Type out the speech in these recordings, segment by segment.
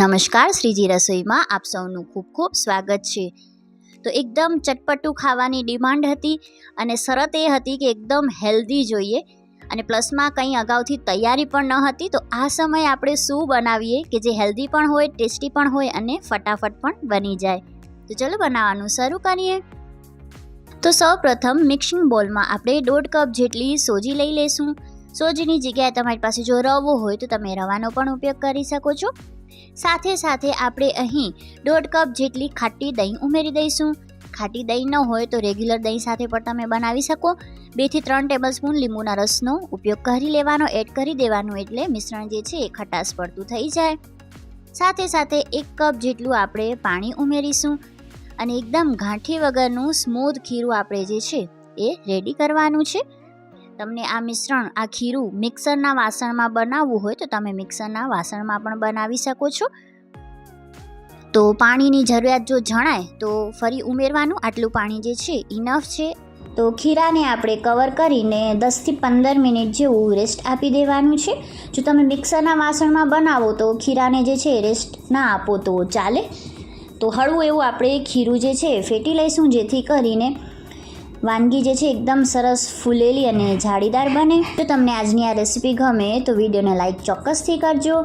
નમસ્કાર, શ્રીજી રસોઈમાં આપ સૌનું ખૂબ ખૂબ સ્વાગત છે. તો એકદમ ચટપટું ખાવાની ડિમાન્ડ હતી અને શરત એ હતી કે એકદમ હેલ્ધી જોઈએ અને પ્લસમાં કંઈ અગાઉથી તૈયારી પણ ન હતી, તો આ સમયે આપણે શું બનાવીએ કે જે હેલ્ધી પણ હોય, ટેસ્ટી પણ હોય અને ફટાફટ પણ બની જાય. તો ચલો બનાવવાનું શરૂ કરીએ. તો સૌ પ્રથમ મિક્સિંગ બોલમાં આપણે દોઢ કપ જેટલી સોજી લઈ લઈશું. સોજીની જગ્યાએ તમારી પાસે જો રવો હોય તો તમે રવાનો પણ ઉપયોગ કરી શકો છો. સાથે સાથે આપણે અહીં દોઢ કપ જેટલી ખાટી દહીં ઉમેરી દઈશું. ખાટી દહીં ન હોય તો રેગ્યુલર દહીં સાથે પણ તમે બનાવી શકો. બેથી ત્રણ ટેબલ સ્પૂન લીંબુના રસનો ઉપયોગ કરી લેવાનો, એડ કરી દેવાનું એટલે મિશ્રણ જે છે એ ખટાશ પડતું થઈ જાય. સાથે સાથે એક કપ જેટલું આપણે પાણી ઉમેરીશું અને એકદમ ગાંઠી વગરનું સ્મૂધ ખીરું આપણે જે છે એ રેડી કરવાનું છે. તમને આ મિશ્રણ, આ ખીરું મિક્સરના વાસણમાં બનાવવું હોય તો તમે મિક્સરના વાસણમાં પણ બનાવી શકો છો. તો પાણીની જરૂરિયાત જો જણાય તો ફરી ઉમેરવાનું. આટલું પાણી જે છે ઇનફ છે. તો ખીરાને આપણે કવર કરીને દસથી પંદર મિનિટ જેવું રેસ્ટ આપી દેવાનું છે. જો તમે મિક્સરના વાસણમાં બનાવો તો ખીરાને જે છે રેસ્ટ ના આપો તો ચાલે. તો હળવું એવું આપણે ખીરું જે છે, ફેટી લઈશું, જેથી કરીને વાનગી જે છે એકદમ સરસ ફૂલેલી અને જાળીદાર બને. તો તમને આજની આ રેસીપી ગમે તો વિડીયોને લાઇક ચોક્કસથી કરજો.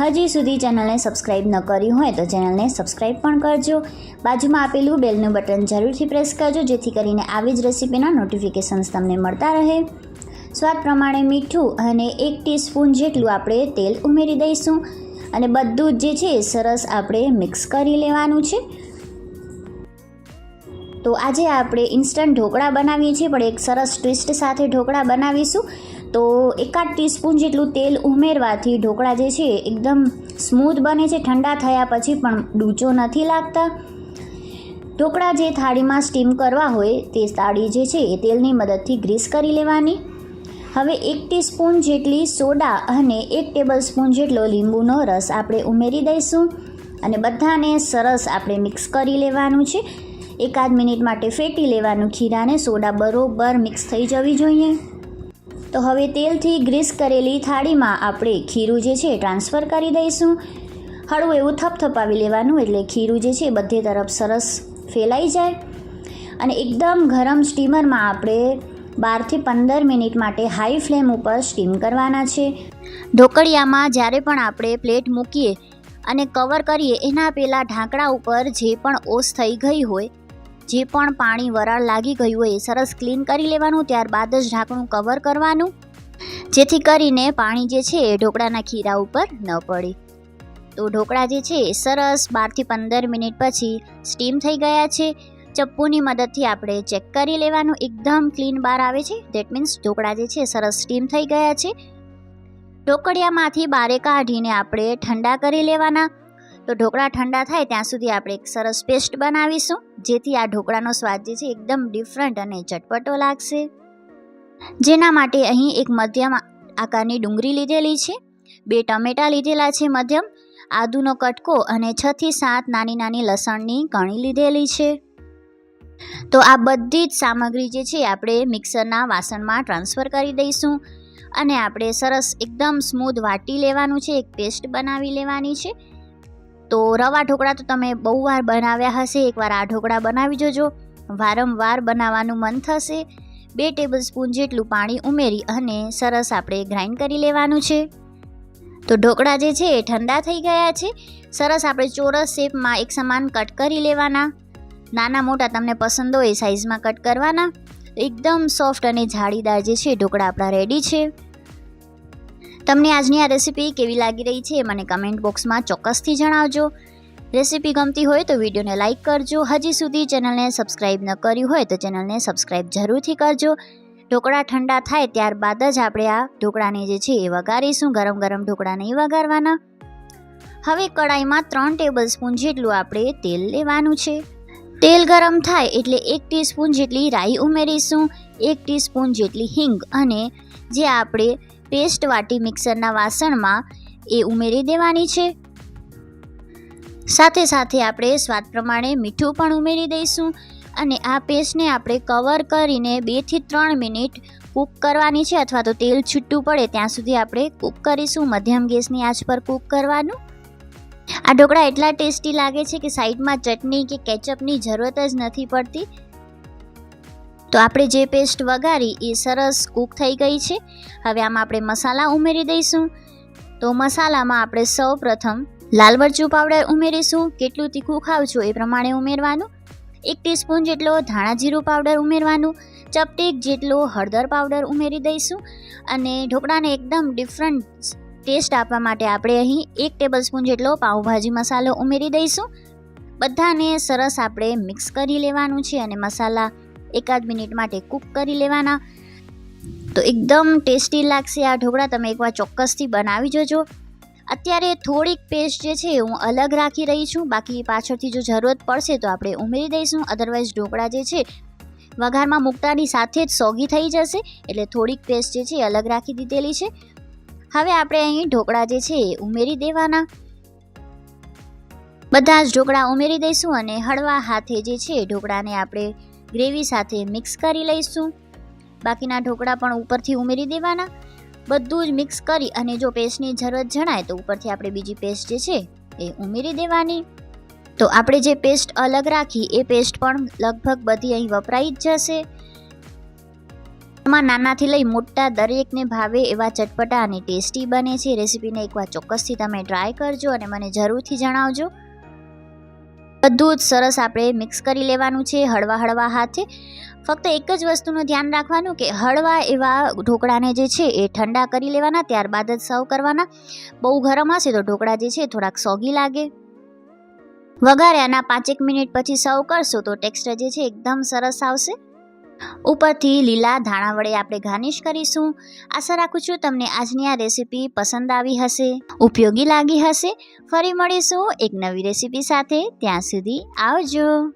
હજી સુધી ચેનલને સબસ્ક્રાઈબ ન કરી હોય તો ચેનલને સબસ્ક્રાઈબ પણ કરજો. બાજુમાં આપેલું બેલનું બટન જરૂરથી પ્રેસ કરજો, જેથી કરીને આવી જ રેસીપીના નોટિફિકેશન્સ તમને મળતા રહે. સ્વાદ પ્રમાણે મીઠું અને એક ટીસ્પૂન જેટલું આપણે તેલ ઉમેરી દઈશું. અને બધું જ જે છે સરસ આપણે મિક્સ કરી લેવાનું છે. તો આજે આપણે ઇન્સ્ટન્ટ ઢોકળા બનાવીએ છીએ, પણ એક સરસ ટ્વિસ્ટ સાથે ઢોકળા બનાવીશું. તો એકાદ ટીસ્પૂન જેટલું તેલ ઉમેરવાથી ઢોકળા જે છે, એકદમ સ્મૂથ બને છે, ઠંડા થયા પછી પણ ડૂચો નથી લાગતા. ઢોકળા જે થાળીમાં સ્ટીમ કરવા હોય, તે થાળી જે છે, એ તેલની મદદથી ગ્રીસ કરી લેવાની. હવે એક ટીસ્પૂન જેટલી સોડા અને એક ટેબલ સ્પૂન જેટલો લીંબુનો રસ આપણે ઉમેરી દઈશું. અને બધાને સરસ આપણે મિક્સ કરી લેવાનું છે. એકાદ મિનિટ માટે ફેટી લેવાનું ખીરાને સોડા બરોબર મિક્સ થઈ જવી જોઈએ. તો હવે તેલથી ગ્રીસ કરેલી થાળીમાં આપણે ખીરું જે છે ટ્રાન્સફર કરી દઈશું. હળવું એવું થપથપાવી લેવાનું એટલે ખીરું જે છે બધે તરફ સરસ ફેલાઈ જાય. અને એકદમ ગરમ સ્ટીમરમાં આપણે બારથી પંદર મિનિટ માટે હાઈ ફ્લેમ ઉપર સ્ટીમ કરવાના છે. ઢોકળિયામાં જ્યારે પણ આપણે પ્લેટ મૂકીએ અને કવર કરીએ, એના પહેલાં ઢાંકણા ઉપર જે પણ ઓસ થઈ ગઈ હોય જે પણ પાણી વરાળ લાગી ગયું હોય એ સરસ ક્લીન કરી લેવાનું, ત્યારબાદ જ ઢાંકણું કવર કરવાનું. જેથી કરીને પાણી જે છે એ ઢોકળાના ખીરા ઉપર ન પડે. તો ઢોકળા જે છે એ સરસ બારથી પંદર મિનિટ પછી સ્ટીમ થઈ ગયા છે. ચપ્પુની મદદથી આપણે ચેક કરી લેવાનું. એકદમ ક્લીન બાર આવે છે. દેટ મીન્સ ઢોકળા જે છે સરસ સ્ટીમ થઈ ગયા છે. ઢોકળિયામાંથી બારે કાઢીને આપણે ઠંડા કરી લેવાના. તો ઢોકળા ઠંડા થાય ત્યાં સુધી આપણે એક સરસ પેસ્ટ બનાવીશું. જેથી આ ઢોકળાનો સ્વાદ જે છે એકદમ ડિફરન્ટ અને ચટપટો લાગશે. જેના માટે અહીં એક મધ્યમ આકારની ડુંગળી લીધેલી છે, બે ટમેટાં લીધેલા છે મધ્યમ, આદુનો કટકો અને છથી સાત નાની નાની લસણની કણી લીધેલી છે. તો આ બધી જ સામગ્રી જે છે આપણે મિક્સરના વાસણમાં ટ્રાન્સફર કરી દઈશું અને આપણે સરસ એકદમ સ્મૂધ વાટી લેવાનું છે, એક પેસ્ટ બનાવી લેવાની છે તો રવા ઢોકળા તો તમે બહુ વાર બનાવ્યા હશે. એકવાર આ ઢોકળા બનાવી જોજો. વારંવાર બનાવવાનું મન થશે. બે ટેબલ સ્પૂન જેટલું પાણી ઉમેરી અને સરસ આપણે ગ્રાઇન્ડ કરી લેવાનું છે. તો ઢોકળા જે છે એ ઠંડા થઈ ગયા છે. સરસ આપણે ચોરસ શેપમાં એક સમાન કટ કરી લેવાના. નાના મોટા તમને પસંદ હોય સાઇઝમાં કટ કરવાના. એકદમ સોફ્ટ અને જાળીદાર જે છે ઢોકળા આપણા રેડી છે. તમને આજની આ રેસીપી કેવી લાગી રહી છે મને કમેન્ટ બોક્સમાં ચોક્કસથી જણાવજો. રેસીપી ગમતી હોય તો વિડીયોને લાઇક કરજો. હજી સુધી ચેનલને સબસ્ક્રાઇબ ન કર્યું હોય તો ચેનલને સબસ્ક્રાઈબ જરૂરથી કરજો. ઢોકળા ઠંડા થાય ત્યારબાદ જ આપણે આ ઢોકળાને જે છે એ વઘારીશું. ગરમ ગરમ ઢોકળા નહીં વઘારવાના. હવે કડાઈમાં ત્રણ ટેબલ સ્પૂન જેટલું આપણે તેલ લેવાનું છે. તેલ ગરમ થાય એટલે એક ટીસ્પૂન જેટલી રાઈ ઉમેરીશું, એક ટીસ્પૂન જેટલી હિંગ અને જે આપણે પેસ્ટ વાટી મિક્સરના વાસણમાં એ ઉમેરી દેવાની છે. સાથે સાથે આપણે સ્વાદ પ્રમાણે મીઠું પણ ઉમેરી દઈશું અને આ પેસ્ટને આપણે કવર કરીને બેથી ત્રણ મિનિટ કૂક કરવાની છે અથવા તો તેલ છૂટું પડે ત્યાં સુધી આપણે કૂક કરીશું. મધ્યમ ગેસની આંચ પર કૂક કરવાનું. આ ઢોકળા એટલા ટેસ્ટી લાગે છે કે સાઈડમાં ચટણી કે કેચઅપની જરૂરત જ નથી પડતી. તો આપણે જે પેસ્ટ વઘારી એ સરસ કૂક થઈ ગઈ છે. હવે આમાં આપણે મસાલા ઉમેરી દઈશું. તો મસાલામાં આપણે સૌ પ્રથમ લાલ મરચું પાવડર ઉમેરીશું. કેટલું તીખું ખાવ છો એ પ્રમાણે ઉમેરવાનું. એક ટીસ્પૂન જેટલો ધાણા જીરું પાવડર ઉમેરવાનું. ચપટીક જેટલો હળદર પાવડર ઉમેરી દઈશું. અને ઢોકળાને એકદમ ડિફરન્ટ ટેસ્ટ આપવા માટે આપણે અહીં એક ટેબલ સ્પૂન જેટલો પાઉંભાજી મસાલો ઉમેરી દઈશું. બધાને સરસ આપણે મિક્સ કરી લેવાનું છે અને મસાલા એકાદ મિનિટ માટે કૂક કરી લેવાના. તો એકદમ ટેસ્ટી લાગશે આ ઢોકળા, તમે એકવાર ચોક્કસથી બનાવી જોજો. અત્યારે થોડીક પેસ્ટ જે છે હું અલગ રાખી રહી છું. બાકી પાછળથી જો જરૂરત પડશે તો આપણે ઉમેરી દઈશું. અધરવાઇઝ ઢોકળા જે છે, વઘારમાં મૂકતાની સાથે જ સોગી થઈ જશે. એટલે થોડીક પેસ્ટ જે છે અલગ રાખી દીધેલી છે. હવે આપણે અહીં ઢોકળા જે છે એ ઉમેરી દેવાના. બધા જ ઢોકળા ઉમેરી દઈશું અને હળવા હાથે જે છે ઢોકળાને આપણે ગ્રેવી સાથે મિક્સ કરી લઈશું. બાકીના ઢોકળા પણ ઉપરથી ઉમેરી દેવાના. બધું જ મિક્સ કરી અને જો પેસ્ટની જરૂરત જણાય તો ઉપરથી આપણે બીજી પેસ્ટ જે છે એ ઉમેરી દેવાની. તો આપણે જે પેસ્ટ અલગ રાખી એ પેસ્ટ પણ લગભગ બધી અહીં વપરાઈ જ જશે. એમાં નાનાથી લઈ મોટા દરેકને ભાવે એવા ચટપટા અને ટેસ્ટી બને છે. રેસીપીને એકવાર ચોક્કસથી તમે ટ્રાય કરજો અને મને જરૂરથી જણાવજો. બધું જ સરસ આપણે મિક્સ કરી લેવાનું છે, હળવા હળવા હાથે. ફક્ત એક જ વસ્તુનું ધ્યાન રાખવાનું કે હળવા એવા ઢોકળાને જે છે એ ઠંડા કરી લેવાના, ત્યારબાદ જ સર્વ કરવાના. બહુ ગરમ હશે તો ઢોકળા જે છે થોડાક સોગી લાગે. વઘાર્યાના પાંચેક મિનિટ પછી સર્વ કરશો તો ટેક્સચર જે છે એકદમ સરસ આવશે. ઉપરથી લીલા ધાણા વડે આપણે ગાર્નિશ કરીશું. આશા રાખું છું તમને આજની આ રેસીપી પસંદ આવી હશે. ઉપયોગી લાગી હશે. ફરી મળીશું એક નવી રેસીપી સાથે. ત્યાં સુધી આવજો.